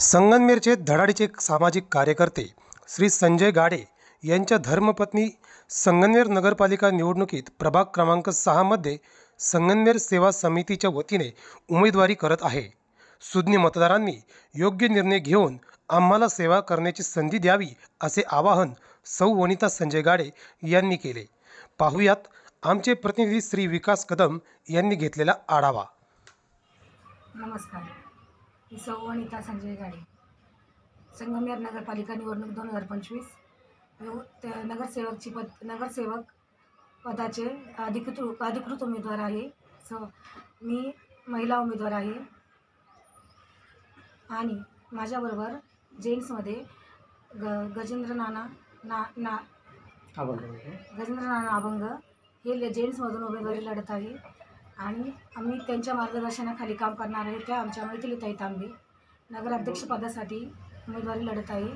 संगमनेरचे धडाडीचे सामाजिक कार्यकर्ते श्री संजय गाडे यांच्या धर्मपत्नी संगमनेर नगरपालिका निवडणुकीत प्रभाग क्रमांक सहामध्ये संगमनेर सेवा समितीच्या वतीने उमेदवारी करत आहे. सुज्ञ मतदारांनी योग्य निर्णय घेऊन आम्हाला सेवा करण्याची संधी द्यावी असे आवाहन सौ वनिता संजय गाडे यांनी केले. पाहुयात आमचे प्रतिनिधी श्री विकास कदम यांनी घेतलेला आढावा. नमस्कार. मी सौ वनिता संजय गाडे. संगमनेर नगरपालिका निवडणूक दोन हजार पंचवीस. नगरसेवकची पद नगरसेवक पदाचे अधिकृत अधिकृत उमेदवार आहे. स मी महिला उमेदवार आहे. आणि माझ्याबरोबर जेंट्समध्ये ग गजेंद्र नाना ना ना गजेंद्र नाना अभंग. हे जेंट्समधून उमेदवारी लढत आहे. आणि आम्ही त्यांच्या मार्गदर्शनाखाली काम करणार आहे त्या आमच्या मैथिलीताई तांबे नगराध्यक्षपदासाठी उमेदवारी लढत आहे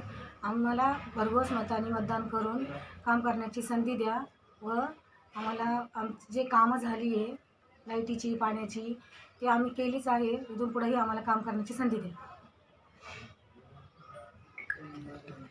आम्हाला भरघोस मताने मतदान करून काम करण्याची संधी द्या व आम्हाला आम जे कामं झाली आहे लाईटीची पाण्याची ते आम्ही केलीच आहे. इथून पुढेही आम्हाला काम करण्याची संधी द्या.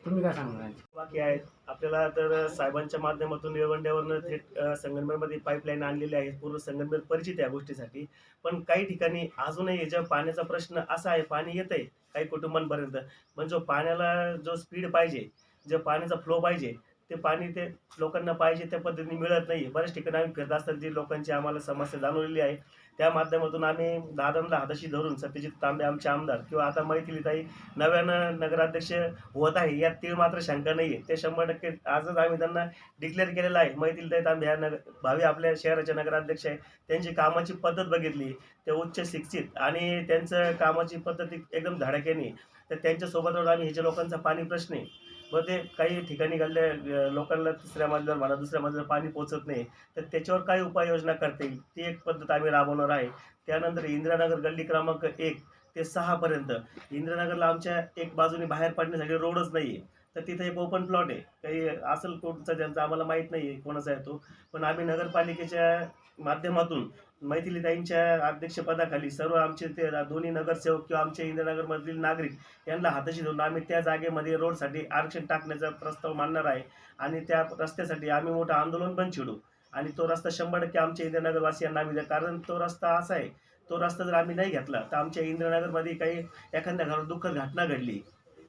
तुम्ही काय सांगणार बाकी आहेत. आपल्याला तर साहेबांच्या माध्यमातून निळवंड्यावरनं थेट अ, संगमनेरमध्ये पाईपलाईन आणलेली आहे. पूर्ण संगमनेर परिचित आहे या गोष्टीसाठी. पण काही ठिकाणी अजूनही याच्या पाण्याचा प्रश्न असा आहे पाणी येत आहे काही कुटुंबांपर्यंत. पण जो पाण्याला जो स्पीड पाहिजे जो पाण्याचा फ्लो पाहिजे ते पाणी ते लोकांना पाहिजे त्या पद्धतीने मिळत नाही बऱ्याच ठिकाणी आम्ही फिरत असताना जी लोकांची आम्हाला समस्या जाणवलेली आहे त्या माध्यमातून आम्ही दादांना हाताशी धरून सत्यजित तांबे आमचे आमदार किंवा आता मैथिलीताई नव्यानं नगराध्यक्ष होत आहे यात तीळ मात्र शंका नाही आहे ते शंभर टक्के आजच आम्ही त्यांना डिक्लेअर केलेलं आहे. मैथिलीताई तांबे ह्या नग भावी आपल्या शहराच्या नगराध्यक्ष आहे. त्यांची कामाची पद्धत बघितली ते उच्च शिक्षित आणि त्यांचं कामाची पद्धत एकदम धडाक्याने तर त्यांच्यासोबत आम्ही ह्याच्या लोकांचा पाणी प्रश्न आहे. व ते काही ठिकाणी घडल्या लोकांना तिसऱ्या मजल्यावर म्हणा दुसऱ्या मजल्यावर पाणी पोचत नाही. तर त्याच्यावर काय उपाययोजना करता येईल? ती एक पद्धत आम्ही राबवणार आहे. त्यानंतर इंदिरानगर गल्ली क्रमांक एक ते सहापर्यंत इंदिरानगरला आमच्या एक बाजूने बाहेर पडण्यासाठी रोडच नाही आहे तर तिथे एक ओपन प्लॉट आहे. काही असेल कोणचा ज्यांचा आम्हाला माहीत नाही आहे कोणाचा आहे तो. पण आम्ही नगरपालिकेच्या माध्यमातून मैथिलीताईंच्या अध्यक्षपदाखाली सर्व आमचे ते दोन्ही नगरसेवक किंवा आमचे इंदिरानगरमधील नागरिक यांना हाताशी धरून आम्ही त्या जागेमध्ये रोडसाठी आरक्षण टाकण्याचा प्रस्ताव मांडणार आहे. आणि त्या रस्त्यासाठी आम्ही मोठं आंदोलन पण छिडू. आणि तो रस्ता शंभर टक्के आमच्या इंदिरानगरवासियांना आम्ही द्या कारण तो रस्ता असा आहे तो रस्ता जर आम्ही नाही घेतला तर आमच्या इंदिरानगरमध्ये काही एखाद्या घरावर दुःखद घटना घडली.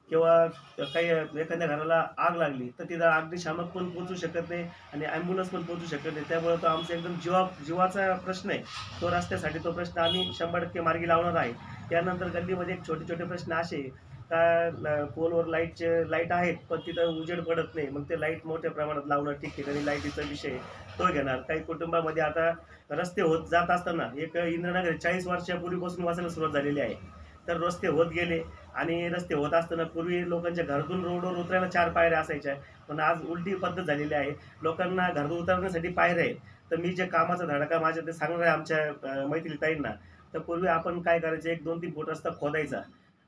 किंवा काही एखाद्या घराला आग लागली तर तिथं अग्निशामक पण पोचू शकत नाही आणि ॲम्ब्युलन्स पण पोचू शकत नाही. त्यामुळे तो आमचा एकदम जीवा जीवाचा प्रश्न आहे. तो रस्त्यासाठी तो प्रश्न आम्ही शंभर टक्के मार्गी लावणार आहे. त्यानंतर गल्लीमध्ये एक छोटे छोटे प्रश्न असे का पोलवर लाईटचे लाइट आहेत पण तिथं उजेड पडत नाही. मग ते लाइट मोठ्या प्रमाणात लावणं ठिकठिकाणी लाईटीचा विषय तो घेणार. काही कुटुंबामध्ये आता रस्ते होत जात असताना एक इंद्रनगर चाळीस वर्षापूर्वीपासून वाचायला सुरुवात झालेली आहे. तर रस्ते होत गेले. आणि रस्ते होत असताना पूर्वी लोकांच्या घरातून रोडवर उतरायला चार पायऱ्या असायच्या. पण आज उलटी पद्धत झालेली आहे. लोकांना घरातून उतरण्यासाठी पायऱ्या आहेत. तर मी जे कामाचा धडका माझ्या ते सांगणार आहे आमच्या अं, तर पूर्वी आपण काय करायचं? एक दोन तीन फूट रस्ता खोदायचा.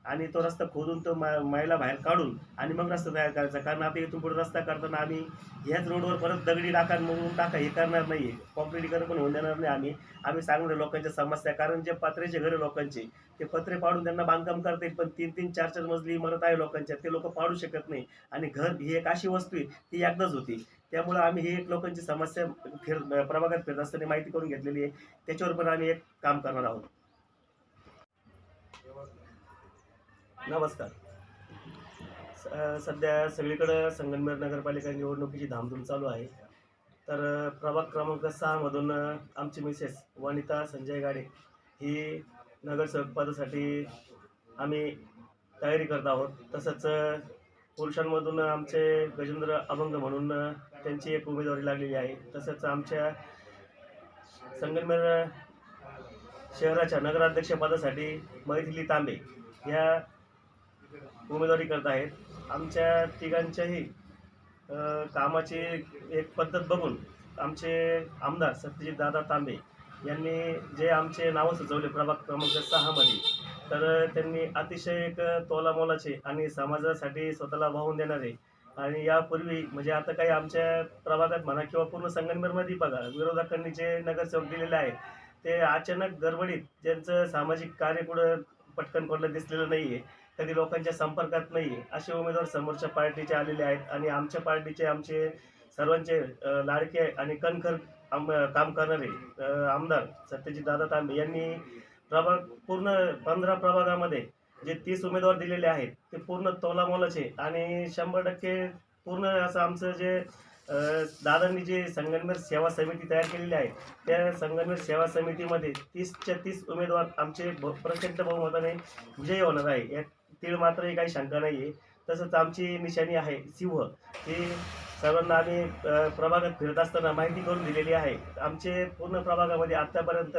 आणि तो रस्ता खोदून तो मा- महिला बाहेर काढून आणि मग रस्ता तयार करायचा. कारण आता इथून पुढे रस्ता करताना आम्ही ह्याच रोडवर परत दगडी टाका म्हणून टाका हे करणार नाही आहे कॉम्प्लिटीकरण पण होऊन देणार नाही आम्ही. आम्ही सांगणार लोकांच्या समस्या. कारण जे पत्र्याचे घरं लोकांचे ते पत्रे पाडून त्यांना बांधकाम करता येईल पण तीन तीन चार चार मजली इमारत आहे लोकांच्या ते लोक पाडू शकत नाही. आणि घर ही एक अशी वस्तू आहे ती एकदाच होती. त्यामुळे आम्ही ही एक लोकांची समस्या फिर प्रभागात फिरत असताना माहिती करून घेतलेली आहे. त्याच्यावर पण आम्ही एक काम करणार आहोत. नमस्कार. स- सध्या सगळीकडं संगमनेर नगरपालिका निवडणुकीची धामधूम चालू आहे. तर प्रभाग क्रमांक सहामधून आमची मिसेस वनिता संजय गाडे ही नगरसेवक पदासाठी आम्ही तयारी करत आहोत. तसंच पुरुषांमधून आमचे गजेंद्र अभंग म्हणून त्यांची एक उमेदवारी लागलेली आहे. तसंच आमच्या संगमनेर शहराच्या नगराध्यक्षपदासाठी मैथिली तांबे या उमेदवारी करत आहेत. आमच्या तिघांच्याही कामाची एक पद्धत बघून आमचे आमदार सत्यजित दादा तांबे यांनी जे आमचे नावं सुचवले प्रभाग क्रमांक सहामध्ये तर त्यांनी अतिशय एक तोलामोलाचे आणि समाजासाठी स्वतःला वाहून देणारे आणि यापूर्वी म्हणजे आता काही आमच्या प्रभागात म्हणा किंवा पूर्ण संगमनेरमध्ये बघा विरोधकांनी जे नगरसेवक दिलेले आहेत ते अचानक गडबडीत ज्यांचं सामाजिक कार्य कुठं पटकन पडलं दिसलेलं नाही आहे कधी लोकांच्या संपर्कात नाही आहे असे उमेदवार समोरच्या पार्टीचे आलेले आहेत आणि आमच्या पार्टीचे आमचे सर्वांचे लाडके आणि कणखर आम काम करणारे आमदार सत्यजित दादा तांबे यांनी प्रभाग पूर्ण पंधरा प्रभागामध्ये जे तीस उमेदवार दिलेले आहेत ते पूर्ण तोलामोलाचे आणि शंभर टक्के पूर्ण असं आमचं जे दादांनी जे संगनमेर सेवा समिती तयार केलेली आहे त्या संगनमेर सेवा समितीमध्ये तीसच्या तीस उमेदवार आमचे ब- प्रचंड बहुमताने विजयी होणार आहे. यात तीळ मात्र ही काही शंका नाही आहे तसंच आमची निशाणी आहे सिंह हे सर्वांना आम्ही प्रभागात फिरत असताना माहिती करून दिलेली आहे. आमचे पूर्ण प्रभागामध्ये आत्तापर्यंत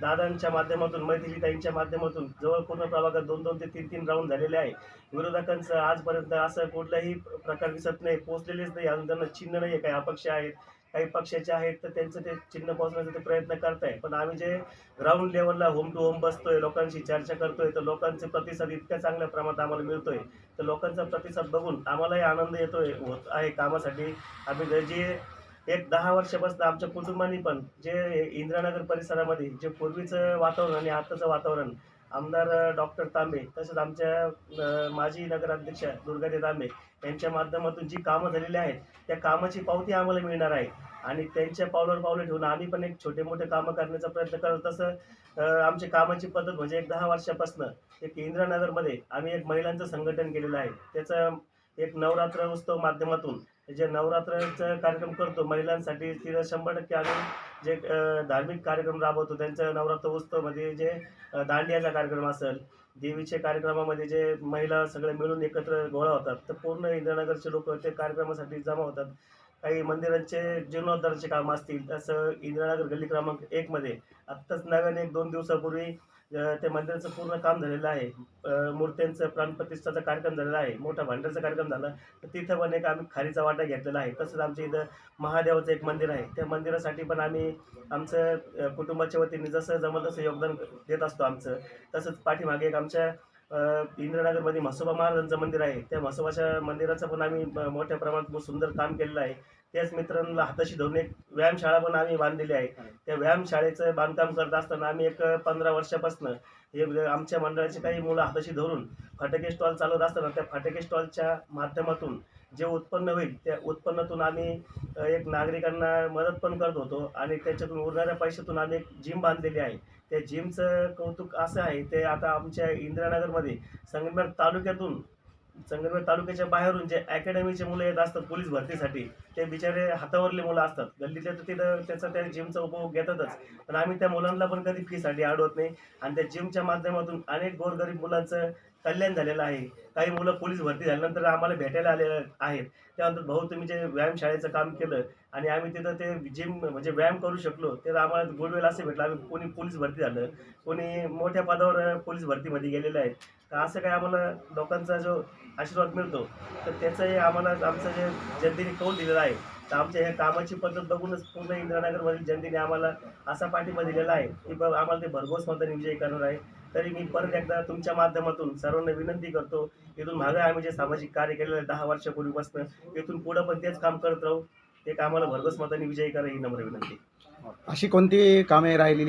दादांच्या माध्यमातून मैथिलीताईंच्या माध्यमातून जवळ पूर्ण प्रभागात दोन दोन ते तीन तीन राऊंड झालेले आहे. विरोधकांचं आजपर्यंत असं कुठलाही प्रकार दिसत नाही पोचलेलेच नाही. अजून त्यांना चिन्ह नाही आहे काही अपक्ष आहेत. काही पक्षाचे आहेत तर त्यांचं ते चिन्ह पोहोचण्याचा ते प्रयत्न करताय पण आम्ही जे ग्राउंड लेवलला होम टू होम बसतोय लोकांशी चर्चा करतोय तर लोकांचे प्रतिसाद इतक्या चांगल्या प्रमाणात आम्हाला मिळतोय. तर लोकांचा प्रतिसाद बघून आम्हालाही आनंद येतोय होत आहे कामासाठी. आम्ही जे- एक दहा वर्षापासून आमच्या कुटुंबांनी पण जे इंदिरानगर परिसरामध्ये जे पूर्वीचं वातावरण आणि आताचं वातावरण आमदार डॉक्टर तांबे तसेच आमच्या माजी नगराध्यक्षा दुर्गादे तांबे यांच्या माध्यमातून जी कामं झालेली आहेत त्या कामाची पावती आम्हाला मिळणार आहे. आणि त्यांच्या पावलावर पावलं ठेवून आम्ही पण एक छोटे मोठे कामं करण्याचा प्रयत्न करत तसं आमची कामाची पद्धत म्हणजे एक दहा वर्षापासून एक इंदिरानगरमध्ये आम्ही एक महिलांचं संघटन केलेलं आहे. त्याचं एक नवरात्र उत्सव माध्यमातून जे नवरात्राचा कार्यक्रम करतो महिलांसाठी तिथं शंभर टक्के आम्ही जे धार्मिक कार्यक्रम राबवतो त्यांचं नवरात्र उत्सवमध्ये जे दांडियाचा कार्यक्रम असेल देवीच्या कार्यक्रमामध्ये जे महिला सगळे मिळून एकत्र गोळा होतात तर पूर्ण इंद्रनगरचे लोक ते कार्यक्रमासाठी जमा होतात. काही मंदिरांचे जीर्णोद्धाराचे काम असतील तसं इंद्रनगर गल्ली क्रमांक एकमध्ये आत्ताच नव्याने एक दोन दिवसापूर्वी त्या मंदिराचं पूर्ण काम झालेलं आहे. मूर्त्यांचं प्राणप्रतिष्ठाचा कार्यक्रम झालेला आहे. मोठा भांडारचा कार्यक्रम झाला. तर तिथं पण एक आम्ही खारीचा वाटा घेतलेला आहे. तसंच आमच्या इथं महादेवाचं एक मंदिर आहे. त्या मंदिरासाठी पण आम्ही आमचं कुटुंबाच्या वतीने जसं जमलं तसं योगदान देत असतो आमचं. तसंच पाठीमागे एक आमच्या इंद्रनगरमध्ये म्हसोबा महाराजांचं मंदिर आहे. त्या म्हसोबाच्या मंदिराचं पण आम्ही मोठ्या प्रमाणात खूप सुंदर काम केलेलं आहे. त्याच मित्रांना हाताशी धरून एक व्यायामशाळा पण आम्ही बांधलेली आहे. त्या व्यायामशाळेचं बांधकाम करत असताना आम्ही एक पंधरा वर्षापासून हे आमच्या मंडळाचे काही मुलं हाताशी धरून फटाके स्टॉल चालवत असताना त्या फटाके स्टॉलच्या माध्यमातून जे उत्पन्न होईल त्या उत्पन्नातून आम्ही एक नागरिकांना मदत पण करत होतो आणि त्याच्यातून उरणाऱ्या पैशातून आम्ही एक जिम बांधलेली आहे. त्या जिमचं कौतुक असं आहे ते आता आमच्या इंदिरानगरमध्ये संगमेर तालुक्यातून संगमनेर तालुक्याच्या बाहेरून जे अकॅडमीचे मुलं येत असतात पोलीस भरतीसाठी ते बिचारे हातावरले मुलं असतात. गल्लीतले तर तिथं त्याचा त्या जिमचा उपभोग घेतातच. पण आम्ही त्या मुलांना पण कधी फीसाठी अडवत नाही. आणि त्या जिमच्या माध्यमातून अनेक गोरगरीब मुलांचं कल्याण झालेलं आहे. काही मुलं पोलीस भरती झाल्यानंतर आम्हाला भेटायला आलेले आहेत. त्यानंतर भाऊ तुम्ही जे व्यायामशाळेचं काम केलं आणि आम्ही तिथं ते जिम म्हणजे व्यायाम करू शकलो ते आम्हाला गुडवेल असं भेटलं. आम्ही कोणी पोलीस भरती झालं कोणी मोठ्या पदावर पोलीस भरतीमध्ये गेलेलं आहे तर असं काय आम्हाला लोकांचा जो आशीर्वाद मिळतो. तर त्याचंही आम्हाला आमचं जे जनतेने कौल दिलेला आहे तर आमच्या ह्या कामाची पद्धत बघूनच पूर्ण इंद्रानगरमधील जनतेने आम्हाला असा पाठिंबा दिलेला आहे की बघ आम्हाला ते भरघोस मताने विजयी करणार आहे. तरी मी परत एकदा तुमच्या माध्यमातून सर्वांना विनंती करतो इथून मागे आम्ही जे सामाजिक कार्य केलेलं आहे दहा वर्षापूर्वीपासून इथून पुढं पण तेच काम करत राहू. ते आम्हाला भरघोस मताने विजयी करा ही नम्र विनंती. अशी कोणती कामे राहिलेली